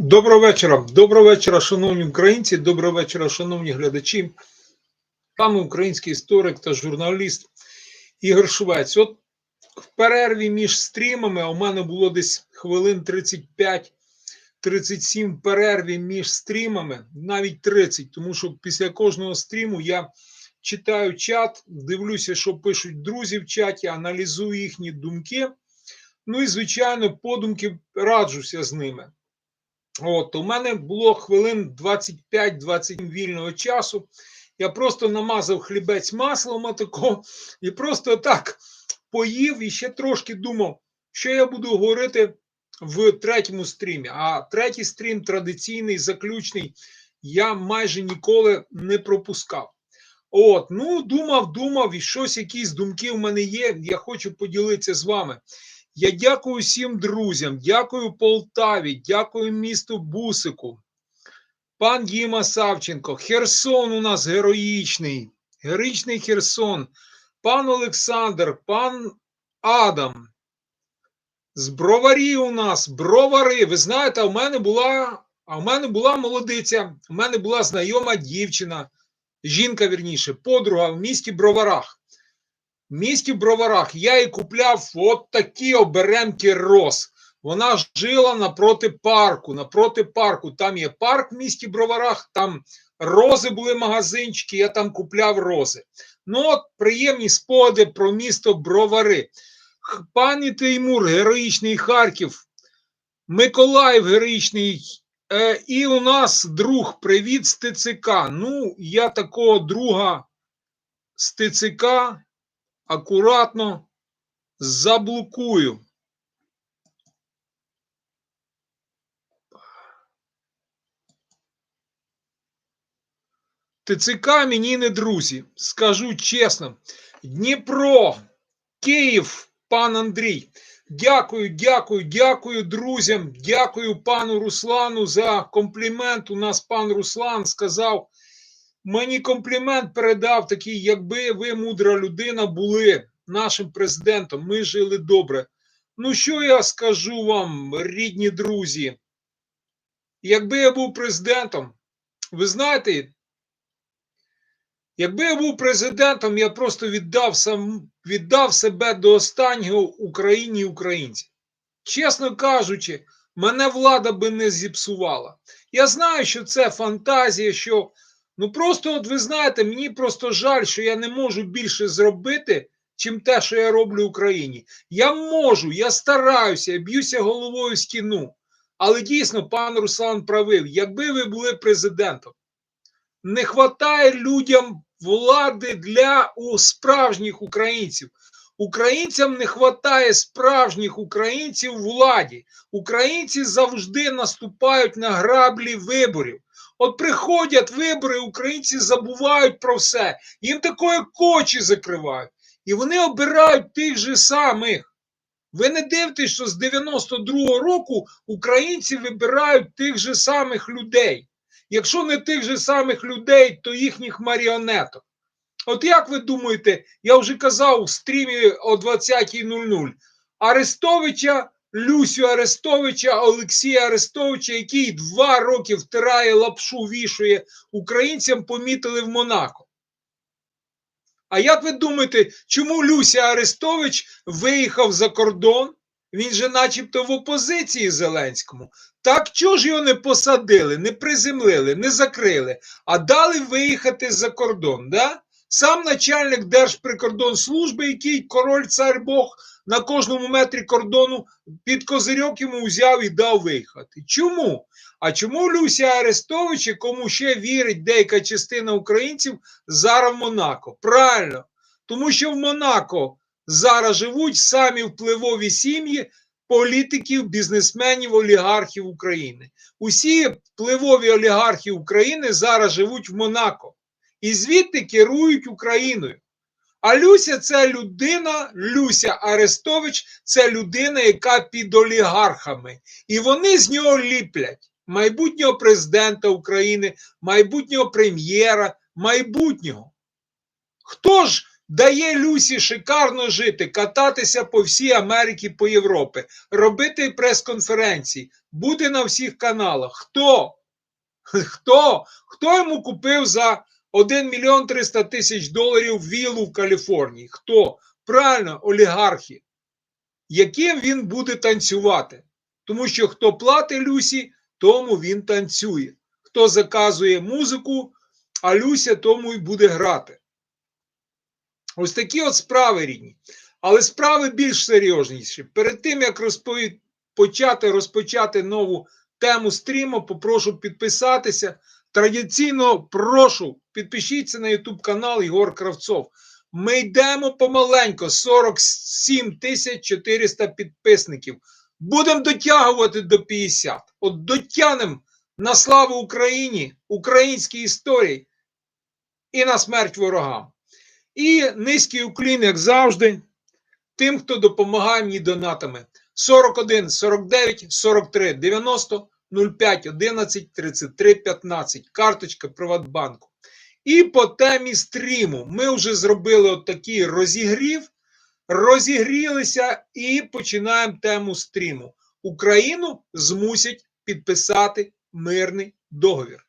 Доброго вечора. Доброго вечора, шановні українці. Доброго вечора, шановні глядачі. Пане український історик та журналіст Ігор Швець. От в перерві між стрімами, у мене було десь хвилин 35-37 в перерві між стрімами, навіть 30, тому що після кожного стріму я читаю чат, дивлюся, що пишуть друзі в чаті, аналізую їхні думки. Ну і, звичайно, подумки раджуся з ними. От, у мене було хвилин 25-27 вільного часу. Я просто намазав хлібець маслом отако і просто так поїв і ще трошки думав, що я буду говорити в третьому стрімі. А третій стрім традиційний, заключний, я майже ніколи не пропускав. От, ну, думав, думав, і щось, якісь думки в мене є. Я хочу поділитися з вами. Я дякую всім друзям, дякую Полтаві, дякую місту Бусику, пан Діма Савченко, Херсон у нас героїчний, героїчний Херсон, пан Олександр, пан Адам. З броварі у нас, бровари. Ви знаєте, у мене була, а в мене була молодиця, у мене була знайома дівчина, жінка вірніше, подруга в місті Броварах. В місті Броварах я їй купляв от такі оберемки роз. Вона жила напроти парку. Напроти парку. Там є парк в місті Броварах, там рози були магазинчики, я там купляв рози. Ну, от приємні спогади про місто Бровари. Пані Теймур, героїчний Харків, Миколаїв героїчний. Е, і у нас друг, привіт з ТЦК. Ну, я такого друга з ТЦК акуратно заблокую. ТЦК мені не друзі. Скажу чесно. Дніпро, Київ, пан Андрій. Дякую, дякую, дякую друзям. Дякую пану Руслану за комплімент. У нас пан Руслан сказав. Мені комплімент передав такий, якби ви, мудра людина, були нашим президентом, ми жили добре. Ну, що я скажу вам, рідні друзі? Якби я був президентом, ви знаєте, якби я був президентом, я просто віддав сам, віддав себе до останнього Україні і українцям. Чесно кажучи, мене влада би не зіпсувала. Я знаю, що це фантазія, що. Ну просто, от ви знаєте, мені просто жаль, що я не можу більше зробити, чим те, що я роблю Україні. Я можу, я стараюся, я б'юся головою в стіну. Але дійсно, пан Руслан правив, якби ви були президентом, не вистачає людям влади для у справжніх українців. Українцям не вистачає справжніх українців в владі. Українці завжди наступають на граблі виборів. От приходять вибори, українці забувають про все. Їм такої кочі закривають. І вони обирають тих же самих. Ви не дивитесь, що з 92-го року українці вибирають тих же самих людей. Якщо не тих же самих людей, то їхніх маріонеток. От як ви думаєте, я вже казав у стрімі о 20.00 Арестовича Люсю Арестовича, Олексія Арестовича, який два роки втирає лапшу, вішує українцям, помітили в Монако. А як ви думаєте, чому Люся Арестович виїхав за кордон? Він же начебто в опозиції Зеленському. Так чого ж його не посадили, не приземлили, не закрили, а дали виїхати за кордон? да? Сам начальник Держприкордонслужби, який король цар Бог на кожному метрі кордону під козирьок йому взяв і дав виїхати. Чому? А чому Люся Арестовича, кому ще вірить деяка частина українців, зараз в Монако? Правильно, тому що в Монако зараз живуть самі впливові сім'ї політиків, бізнесменів, олігархів України. Усі впливові олігархи України зараз живуть в Монако і звідти керують Україною. А Люся це людина, Люся Арестович це людина, яка під олігархами. І вони з нього ліплять майбутнього президента України, майбутнього прем'єра, майбутнього. Хто ж Дає Люсі шикарно жити, кататися по всій Америці, по Європі, робити прес-конференції, бути на всіх каналах. Хто? Хто? Хто йому купив за 1 мільйон 300 тисяч доларів віллу в Каліфорнії? Хто? Правильно, олігархи. Яким він буде танцювати? Тому що хто платить Люсі, тому він танцює. Хто заказує музику, а Люся тому й буде грати. Ось такі от справи рідні. Але справи більш серйозніші. Перед тим, як розпові... почати розпочати нову тему стріму, попрошу підписатися. Традиційно прошу, підпишіться на YouTube канал Ігор Кравцов. Ми йдемо помаленько, 47 тисяч 400 підписників. Будемо дотягувати до 50. От дотягнемо на славу Україні, українській історії і на смерть ворогам. І низький уклін, як завжди, тим, хто допомагає мені донатами. 41 49 43 90 05 11 33 15. Карточка Приватбанку. І по темі стріму ми вже зробили от такий розігрів, розігрілися і починаємо тему стріму. Україну змусять підписати мирний договір.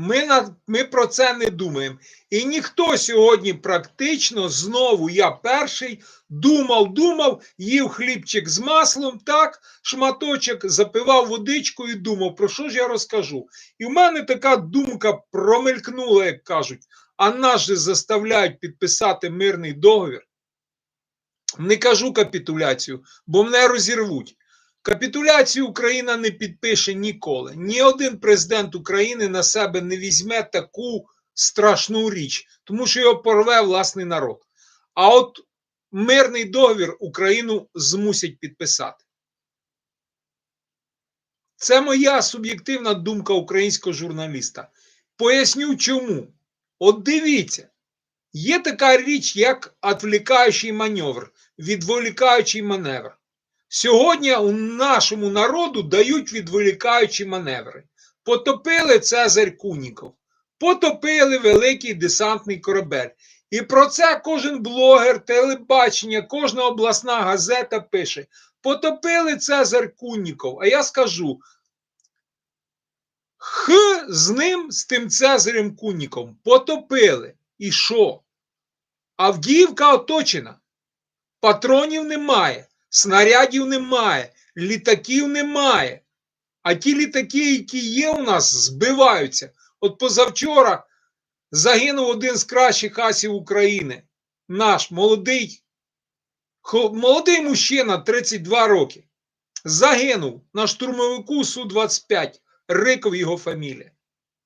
Ми, на, ми про це не думаємо. І ніхто сьогодні практично знову я перший думав, думав, їв хлібчик з маслом, так, шматочок, запивав водичку і думав, про що ж я розкажу. І в мене така думка промелькнула, як кажуть, а нас же заставляють підписати мирний договір. Не кажу капітуляцію, бо мене розірвуть. Капітуляцію Україна не підпише ніколи. Ні один президент України на себе не візьме таку страшну річ, тому що його порве власний народ. А от мирний договір Україну змусять підписати. Це моя суб'єктивна думка українського журналіста. Поясню чому. От дивіться, є така річ, як відволікаючий маневр, відволікаючий маневр. Сьогодні у нашому народу дають відволікаючі маневри. Потопили Цезарь Куніков, потопили великий десантний корабель. І про це кожен блогер, телебачення, кожна обласна газета пише: потопили Цезарь Куніков. А я скажу: х з ним, з тим Цезарем Куніком, потопили. І що? Авдіївка оточена, патронів немає. Снарядів немає, літаків немає. А ті літаки, які є у нас, збиваються. От позавчора загинув один з кращих асів України. Наш молодий, молодий мужчина 32 роки. Загинув на штурмовику Су-25. Риков його фамілія.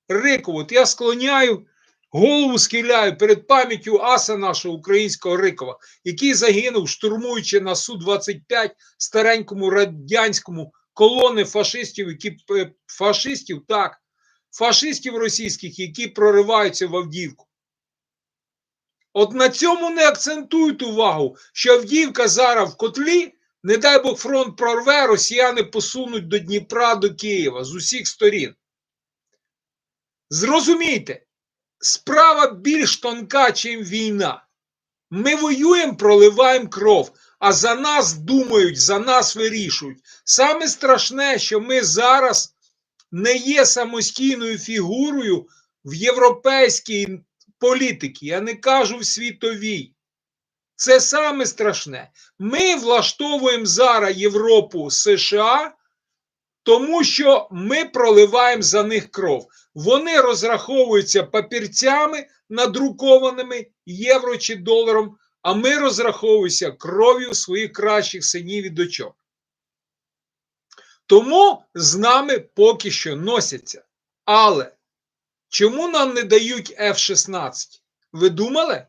Риков, от я склоняю. Голову схиляю перед пам'яттю аса нашого українського Рикова, який загинув, штурмуючи на Су-25 старенькому радянському колони фашистів, які фашистів, так, фашистів російських, які прориваються в Авдіївку. От на цьому не акцентують увагу, що Авдіївка зараз в котлі, не дай Бог фронт прорве, росіяни посунуть до Дніпра, до Києва з усіх сторін. Зрозумійте справа більш тонка, чим війна. Ми воюємо, проливаємо кров, а за нас думають, за нас вирішують. Саме страшне, що ми зараз не є самостійною фігурою в європейській політиці, я не кажу в світовій. Це саме страшне. Ми влаштовуємо зараз Європу США, тому що ми проливаємо за них кров. Вони розраховуються папірцями надрукованими євро чи доларом, а ми розраховуємося кров'ю своїх кращих синів і дочок. Тому з нами поки що носяться. Але чому нам не дають F-16? Ви думали?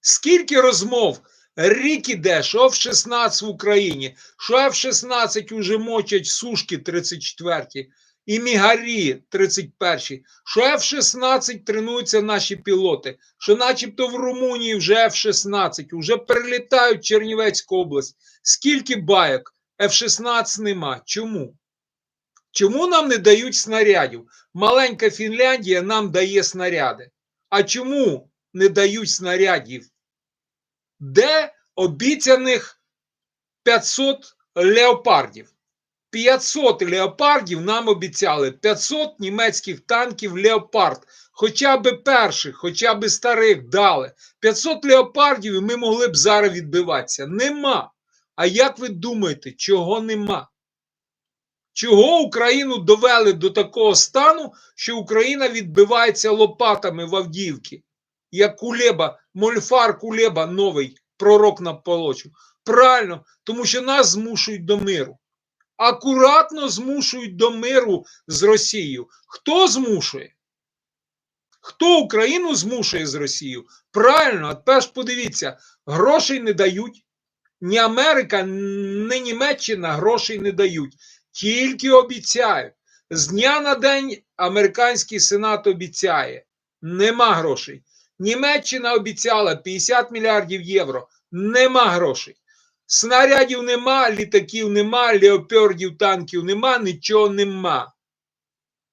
Скільки розмов рік іде, що F-16 в Україні, що F-16 уже мочать сушки 34 і Мігарі 31, що F-16 тренуються наші пілоти, що начебто в Румунії вже F-16, вже перелітають Чернівецьку область. Скільки байок? F-16 нема. Чому? Чому нам не дають снарядів? Маленька Фінляндія нам дає снаряди. А чому не дають снарядів? Де обіцяних 500 леопардів? 500 леопардів нам обіцяли 500 німецьких танків леопард. Хоча б перших, хоча б старих дали. 500 леопардів і ми могли б зараз відбиватися. Нема. А як ви думаєте, чого нема? Чого Україну довели до такого стану, що Україна відбивається лопатами в Авдіївці? Як Кулеба, Мольфар Кулеба новий пророк на полочу. Правильно, тому що нас змушують до миру. Акуратно змушують до миру з Росією. Хто змушує? Хто Україну змушує з Росією? Правильно, а тепер ж подивіться, грошей не дають. Ні Америка, ні Німеччина грошей не дають. Тільки обіцяють. З дня на день американський сенат обіцяє. Нема грошей. Німеччина обіцяла 50 мільярдів євро. Нема грошей. Снарядів нема, літаків нема, леопардів, танків нема, нічого нема.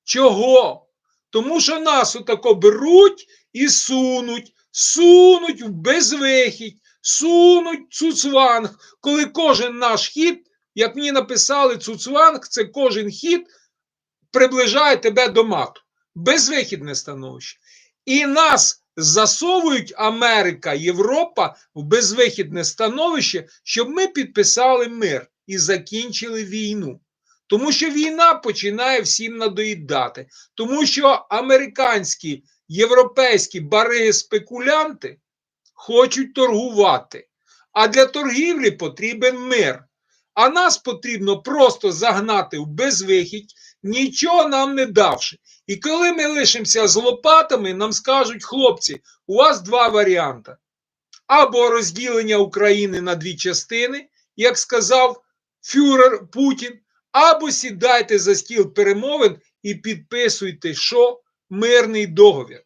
Чого? Тому що нас отако беруть і сунуть, сунуть в безвихідь, сунуть цуцванг, коли кожен наш хід, як мені написали, цуцванг це кожен хід приближає тебе до мату. Безвихідне становище. І нас засовують Америка, Європа в безвихідне становище, щоб ми підписали мир і закінчили війну. Тому що війна починає всім надоїдати. Тому що американські, європейські бариги-спекулянти хочуть торгувати. А для торгівлі потрібен мир. А нас потрібно просто загнати в безвихідь, нічого нам не давши. І коли ми лишимося з лопатами, нам скажуть, хлопці, у вас два варіанти. Або розділення України на дві частини, як сказав фюрер Путін, або сідайте за стіл перемовин і підписуйте, що мирний договір.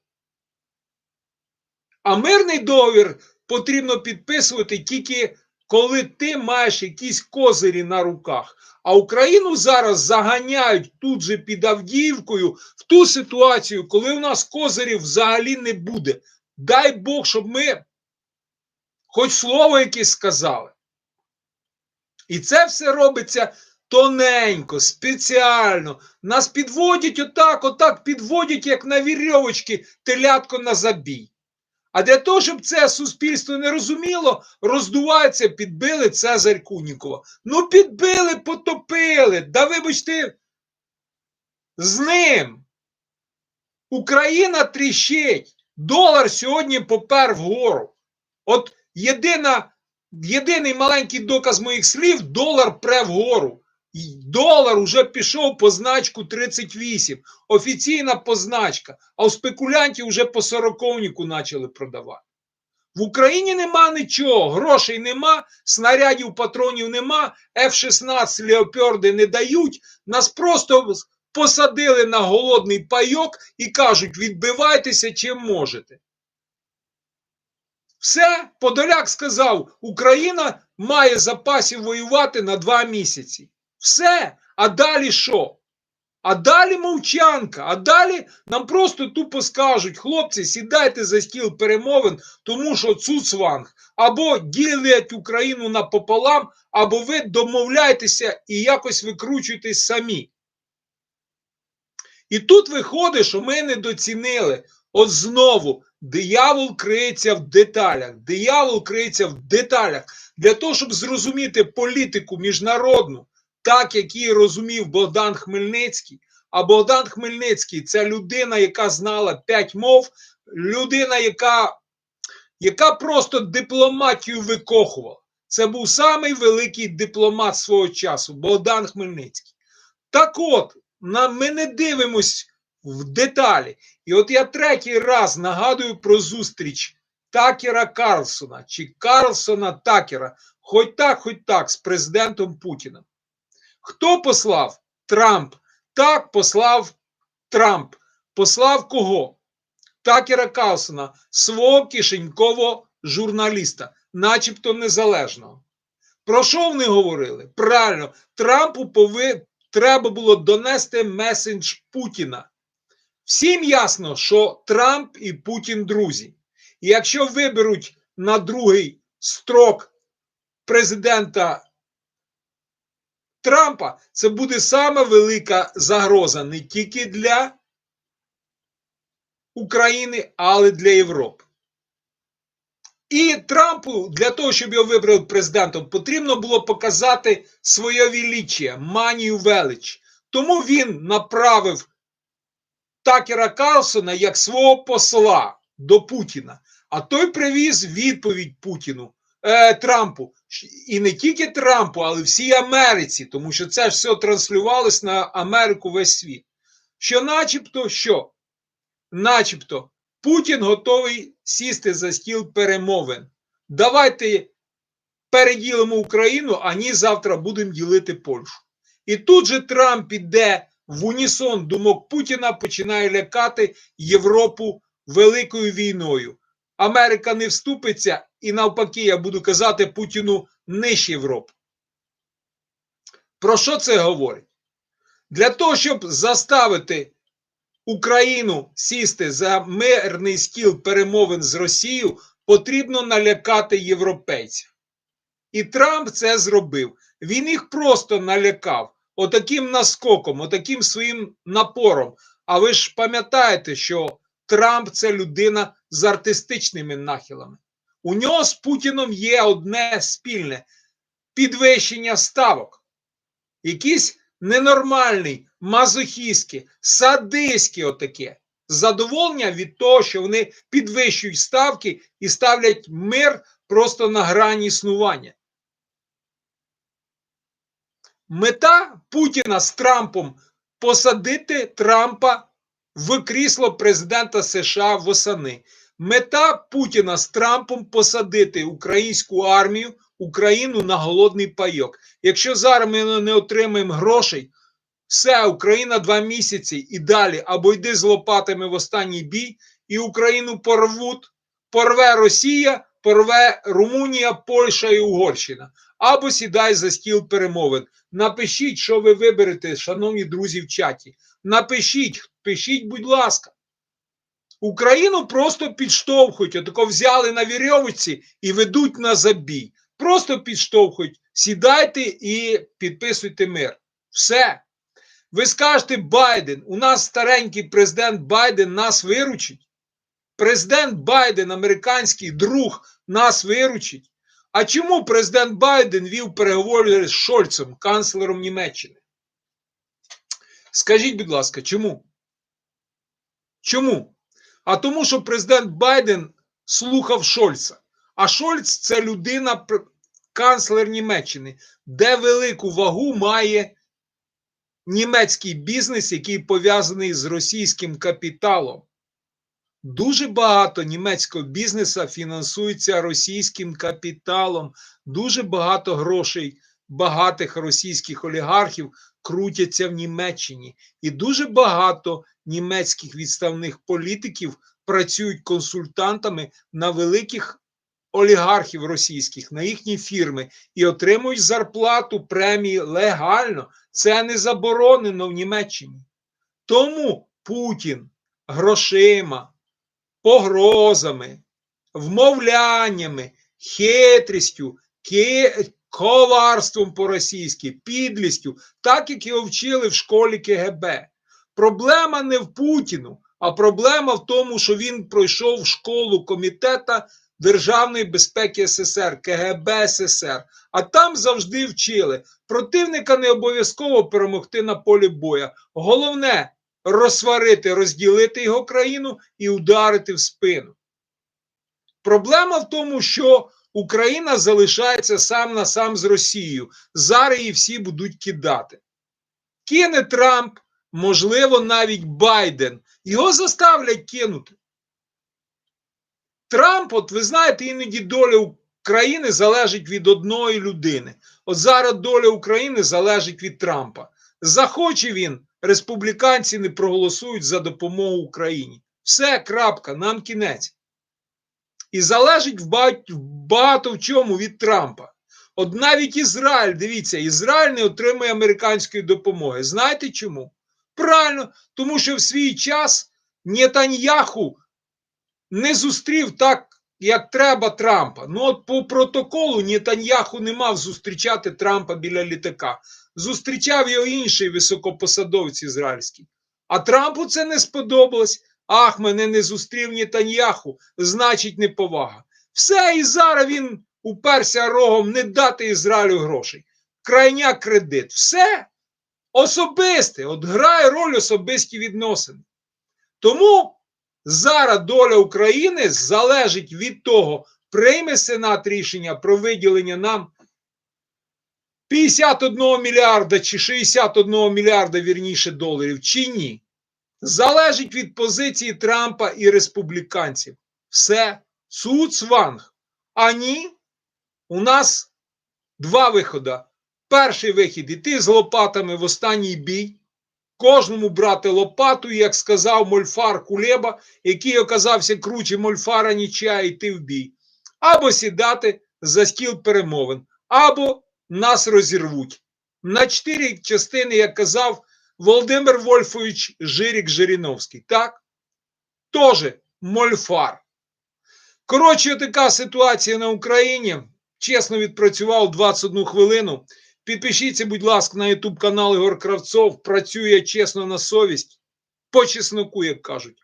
А мирний договір потрібно підписувати тільки коли ти маєш якісь козирі на руках. А Україну зараз заганяють тут же під Авдіївкою в ту ситуацію, коли у нас козирів взагалі не буде. Дай Бог, щоб ми хоч слово якесь сказали. І це все робиться тоненько, спеціально. Нас підводять отак, отак підводять, як на вірьовочки, телятко на забій. А для того, щоб це суспільство не розуміло, роздувається, підбили Цезарь Кунікова. Ну, підбили, потопили. Да вибачте, з ним. Україна тріщить. Долар сьогодні попер вгору. От єдина, єдиний маленький доказ моїх слів: долар пре вгору. Долар уже пішов по значку 38. Офіційна позначка. А у спекулянтів вже по сороковнику почали продавати. В Україні нема нічого, грошей нема, снарядів, патронів нема, F-16 леопарди не дають. Нас просто посадили на голодний пайок і кажуть: відбивайтеся чим можете. Все, Подоляк сказав, Україна має запасів воювати на два місяці. Все. А далі що? А далі мовчанка. А далі нам просто тупо скажуть, хлопці, сідайте за стіл перемовин, тому що Цуцванг або ділять Україну напополам, або ви домовляєтеся і якось викручуєтесь самі. І тут виходить, що ми недоцінили. От знову диявол криється в деталях. Диявол криється в деталях. Для того, щоб зрозуміти політику міжнародну так, як її розумів Богдан Хмельницький. А Богдан Хмельницький це людина, яка знала п'ять мов, людина, яка яка просто дипломатію викохувала. Це був самий великий дипломат свого часу, Богдан Хмельницький. Так от, ми не дивимось в деталі. І от я третій раз нагадую про зустріч Такера Карлсона чи Карлсона Такера, хоч так, хоч так, з президентом Путіним. Хто послав? Трамп. Так послав Трамп. Послав кого? Такера Калсона, свого кишенькового журналіста, начебто незалежного. Про що вони говорили? Правильно, Трампу пови... треба було донести месендж Путіна. Всім ясно, що Трамп і Путін друзі. І якщо виберуть на другий строк президента Трампа, це буде саме велика загроза не тільки для України, але для Європи. І Трампу для того, щоб його вибрали президентом, потрібно було показати своє величчя, манію велич. Тому він направив Такера Карлсона як свого посла до Путіна. А той привіз відповідь Путіну е, Трампу. І не тільки Трампу, але всій Америці, тому що це все транслювалось на Америку весь світ. Що, начебто, що? Начебто, Путін готовий сісти за стіл перемовин. Давайте переділимо Україну, а ні завтра будемо ділити Польщу. І тут же Трамп іде в унісон думок Путіна, починає лякати Європу великою війною. Америка не вступиться, і навпаки, я буду казати Путіну ниж Європу. Про що це говорить? Для того, щоб заставити Україну сісти за мирний стіл перемовин з Росією, потрібно налякати європейців. І Трамп це зробив. Він їх просто налякав отаким наскоком, отаким своїм напором. А ви ж пам'ятаєте, що Трамп це людина з артистичними нахилами. У нього з Путіном є одне спільне підвищення ставок. Якийсь ненормальний, мазохістський, садистський отаке. Задоволення від того, що вони підвищують ставки і ставлять мир просто на грані існування. Мета Путіна з Трампом посадити Трампа в крісло президента США восени. Мета Путіна з Трампом посадити українську армію, Україну на голодний пайок. Якщо зараз ми не отримаємо грошей, все, Україна два місяці і далі або йди з лопатами в останній бій, і Україну порвуть, порве Росія, порве Румунія, Польща і Угорщина. Або сідай за стіл перемовин. Напишіть, що ви виберете, шановні друзі в чаті. Напишіть, пишіть, будь ласка. Україну просто підштовхують, отако взяли на вірьовиці і ведуть на забій. Просто підштовхують, сідайте і підписуйте мир. Все. Ви скажете, Байден, у нас старенький президент Байден нас виручить. Президент Байден, американський друг, нас виручить. А чому президент Байден вів переговори з Шольцем, канцлером Німеччини? Скажіть, будь ласка, чому? Чому? А тому, що президент Байден слухав Шольца. А Шольц це людина, канцлер Німеччини, де велику вагу має німецький бізнес, який пов'язаний з російським капіталом. Дуже багато німецького бізнесу фінансується російським капіталом. Дуже багато грошей багатих російських олігархів крутяться в Німеччині. І дуже багато німецьких відставних політиків працюють консультантами на великих олігархів російських, на їхні фірми і отримують зарплату премії легально. Це не заборонено в Німеччині. Тому Путін грошима, погрозами, вмовляннями, хитрістю, коварством по-російськи, підлістю, так як його вчили в школі КГБ. Проблема не в Путіну, а проблема в тому, що він пройшов школу комітета Державної безпеки СССР, КГБ СССР. А там завжди вчили. Противника не обов'язково перемогти на полі боя. Головне розсварити, розділити його країну і ударити в спину. Проблема в тому, що Україна залишається сам на сам з Росією. Зараз її всі будуть кидати. Кине Трамп, можливо, навіть Байден. Його заставлять кинути. Трамп, от ви знаєте, іноді доля України залежить від одної людини. От зараз доля України залежить від Трампа. Захоче він, республіканці не проголосують за допомогу Україні. Все, крапка, нам кінець. І залежить багато, в чому від Трампа. От навіть Ізраїль, дивіться, Ізраїль не отримує американської допомоги. Знаєте чому? Правильно, тому що в свій час Нетаньяху не зустрів так як треба Трампа. Ну, от по протоколу Нетаньяху не мав зустрічати Трампа біля літака. Зустрічав його інший високопосадовець ізраїльський. А Трампу це не сподобалось. Ах, мене не зустрів Нетаньяху, значить, неповага. Все, і зараз він уперся рогом не дати Ізраїлю грошей. Крайня кредит. Все особисте. От грає роль особисті відносини. Тому зараз доля України залежить від того, прийме Сенат рішення про виділення нам 51 мільярда чи 61 мільярда вірніше доларів, чи ні. Залежить від позиції Трампа і республіканців. Все, цуцванг. А ні, у нас два виходи. Перший вихід іти з лопатами в останній бій. Кожному брати лопату, як сказав Мольфар Кулеба, який оказався круче Мольфара Нічая, йти в бій. Або сідати за стіл перемовин, або нас розірвуть. На чотири частини, як казав Володимир Вольфович Жирік Жириновський. Так? Тоже Мольфар. Коротше, така ситуація на Україні. Чесно відпрацював 21 хвилину. Підпишіться, будь ласка, на YouTube канал Ігор Кравцов. Працює чесно на совість. По чесноку, як кажуть.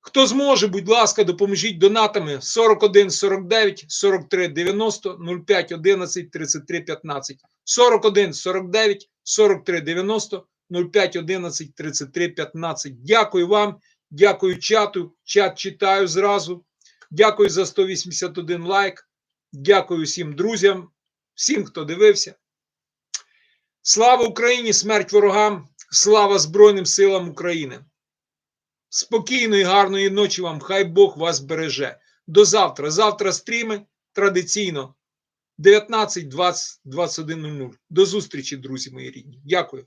Хто зможе, будь ласка, допоможіть донатами 41 49 43 90 05 11 33 15. 41 49 43 90 05 11 33 15. Дякую вам, дякую чату. Чат читаю зразу. Дякую за 181 лайк. Дякую всім друзям, всім, хто дивився. Слава Україні! Смерть ворогам! Слава Збройним силам України! Спокійної, гарної ночі вам! Хай Бог вас береже. До завтра. Завтра стріми традиційно 19, 20, 21.00. До зустрічі, друзі мої рідні. Дякую.